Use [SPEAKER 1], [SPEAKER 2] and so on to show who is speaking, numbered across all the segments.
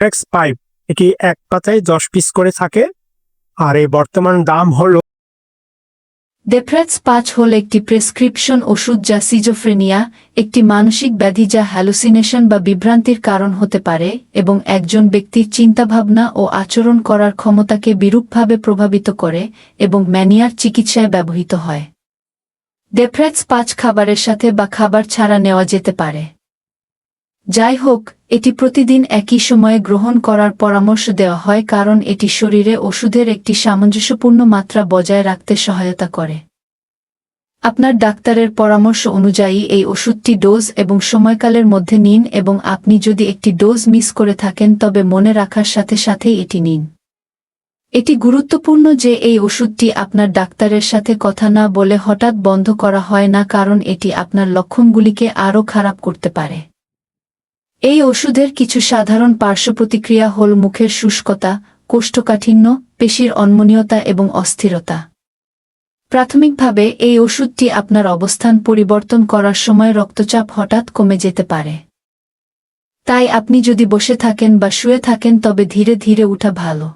[SPEAKER 1] X pipe এটি এক পাতায় দশ পিস করে থাকে। আর এই বর্তমান দাম হলো
[SPEAKER 2] ডেপ্রেক্স পাঁচ হল একটি প্রেসক্রিপশন ওষুধ যা সিজোফ্রেনিয়া একটি মানসিক ব্যাধি যা হ্যালুসিনেশন বা বিভ্রান্তির কারণ হতে পারে এবং একজন ব্যক্তির চিন্তাভাবনা ও আচরণ করার ক্ষমতাকে বিরূপভাবে প্রভাবিত করে এবং ম্যানিয়ার চিকিৎসায় ব্যবহৃত হয়। ডেপ্রেক্স পাঁচ খাবারের সাথে বা খাবার ছাড়া নেওয়া যেতে পারে। যাই হোক এটি প্রতিদিন একই সময়ে গ্রহণ করার পরামর্শ দেওয়া হয় কারণ এটি শরীরে ওষুধের একটি সামঞ্জস্যপূর্ণ মাত্রা বজায় রাখতে সহায়তা করে। আপনার ডাক্তারের পরামর্শ অনুযায়ী এই ওষুধটি ডোজ এবং সময়কালের মধ্যে নিন এবং আপনি যদি একটি ডোজ মিস করে থাকেন তবে মনে রাখার সাথে সাথেই এটি নিন। এটি গুরুত্বপূর্ণ যে এই ওষুধটি আপনার ডাক্তারের সাথে কথা না বলে হঠাৎ বন্ধ করা হয় না কারণ এটি আপনার লক্ষণগুলিকে আরও খারাপ করতে পারে। এই ওষুধের কিছু সাধারণ পার্শ্বপ্রতিক্রিয়া হল মুখের শুষ্কতা, কোষ্ঠকাঠিন্য, পেশির অনমনীয়তা এবং অস্থিরতা। প্রাথমিকভাবে এই ওষুধটি আপনার অবস্থান পরিবর্তন করার সময় রক্তচাপ হঠাৎ কমে যেতে পারে। তাই আপনি যদি বসে থাকেন বা শুয়ে থাকেন তবে ধীরে ধীরে উঠা ভালো।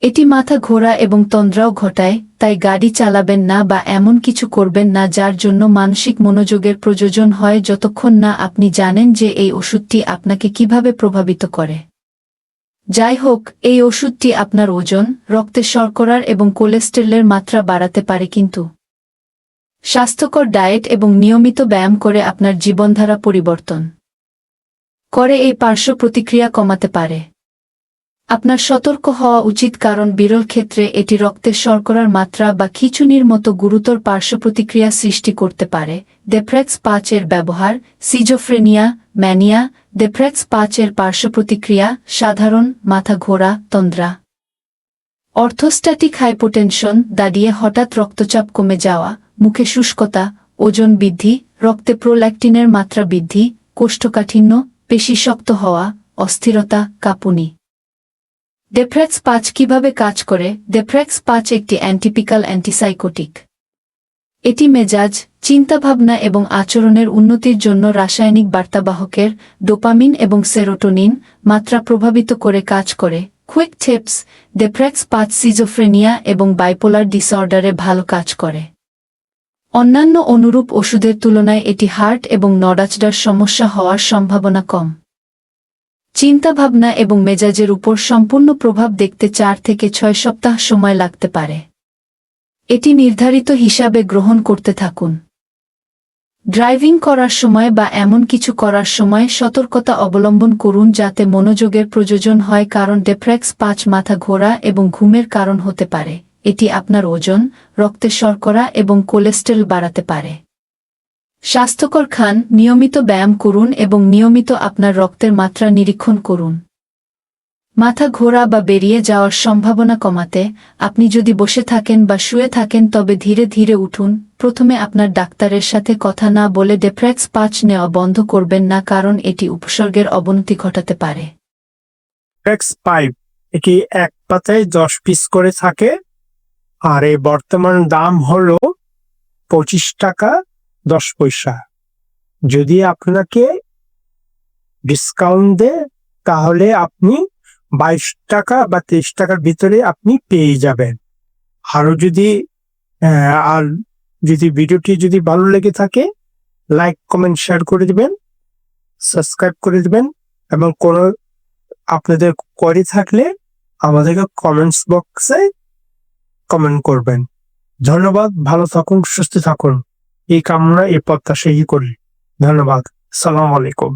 [SPEAKER 2] এটি মাথা ঘোরা এবং তন্দ্রাও ঘটায় তাই গাড়ি চালাবেন না বা এমন কিছু করবেন না যার জন্য মানসিক মনোযোগের প্রয়োজন হয় যতক্ষণ না আপনি জানেন যে এই ওষুধটি আপনাকে কীভাবে প্রভাবিত করে। যাই হোক, এই ওষুধটি আপনার ওজন, রক্তে শর্করার এবং কোলেস্টেরলের মাত্রা বাড়াতে পারে কিন্তু। স্বাস্থ্যকর ডায়েট এবং নিয়মিত ব্যায়াম করে আপনার জীবনধারা পরিবর্তন করে এই পার্শ্ব প্রতিক্রিয়া কমাতে পারে। আপনার সতর্ক হওয়া উচিত কারণ বিরল ক্ষেত্রে এটি রক্তের শর্করার মাত্রা বা খিচুনির মতো গুরুতর পার্শ্ব প্রতিক্রিয়া সৃষ্টি করতে পারে। ডেপ্রেক্স পাঁচ এর ব্যবহার, সিজোফ্রেনিয়া, ম্যানিয়া ডেপ্রেক্স পাঁচ এর পার্শ্ব প্রতিক্রিয়া সাধারণ, মাথা ঘোরা, তন্দ্রা। অর্থোস্ট্যাটিক হাইপোটেনশন দাঁড়িয়ে হঠাৎ রক্তচাপ কমে যাওয়া, মুখে শুষ্কতা, ওজন বৃদ্ধি, রক্তে প্রোল্যাক্টিনের মাত্রা বৃদ্ধি, কোষ্ঠকাঠিন্য, পেশি শক্ত হওয়া, অস্থিরতা, কাঁপুনি। ডেপ্রেক্স পাঁচ কীভাবে কাজ করে? ডেপ্রেক্স পাঁচ একটি অ্যান্টিপিক্যাল অ্যান্টিসাইকোটিক। এটি মেজাজ, চিন্তাভাবনা এবং আচরণের উন্নতির জন্য রাসায়নিক বার্তাবাহকের ডোপামিন এবং সেরোটোনিন মাত্রা প্রভাবিত করে কাজ করে। কুইক টিপস ডেপ্রেক্স পাঁচ সিজোফ্রেনিয়া এবং বাইপোলার ডিসঅর্ডারে ভালো কাজ করে। অন্যান্য অনুরূপ ওষুধের তুলনায় এটি হার্ট এবং নড়াচড়ার সমস্যা হওয়ার সম্ভাবনা কম। চিন্তাভাবনা এবং মেজাজের উপর সম্পূর্ণ প্রভাব দেখতে চার থেকে ছয় সপ্তাহ সময় লাগতে পারে। এটি নির্ধারিত হিসাবে গ্রহণ করতে থাকুন। ড্রাইভিং করার সময় বা এমন কিছু করার সময় সতর্কতা অবলম্বন করুন যাতে মনোযোগের প্রয়োজন হয় কারণ ডেপ্রেক্স পাঁচ মাথা ঘোরা এবং ঘুমের কারণ হতে পারে। এটি আপনার ওজন, রক্তে শর্করা এবং কোলেস্টেরল বাড়াতে পারে। স্বাস্থ্যকর খান, নিয়মিত ব্যায়াম করুন এবং নিয়মিত আপনার রক্তের মাত্রা নিরীক্ষণ করুন। মাথা ঘোরা বা বেরিয়ে যাওয়ার সম্ভাবনা কমাতে, আপনি যদি বসে থাকেন বা শুয়ে থাকেন তবে ধীরে ধীরে উঠুন, প্রথমে আপনার ডাক্তারের সাথে কথা না বলে ডেপ্রেক্স পাঁচ নেওয়া বন্ধ করবেন না কারণ এটি উপসর্গের অবনতি ঘটাতে পারে।
[SPEAKER 1] পাইপ এটি এক পাতায় দশ পিস করে থাকে? আর এই বর্তমান দাম হলো পঁচিশ টাকা দশ পয়সা। যদি আপনাকে ডিসকাউন্ট দেয়, তাহলে আপনি বাইশ টাকা বা তেইশ টাকার ভিতরে আপনি পেয়ে যাবেন। আরও যদি আর যদি ভিডিওটি যদি ভালো লেগে থাকে লাইক কমেন্ট শেয়ার করে দিবেন সাবস্ক্রাইব করে দিবেন এবং কোনো আপনাদের কোয়ারি থাকলে আমাদেরকে কমেন্টস বক্সে কমেন্ট করবেন। ধন্যবাদ, ভালো থাকুন, সুস্থ থাকুন। এই কামনা এই প্রত্যাশাই করি। ধন্যবাদ। সালাম আলাইকুম।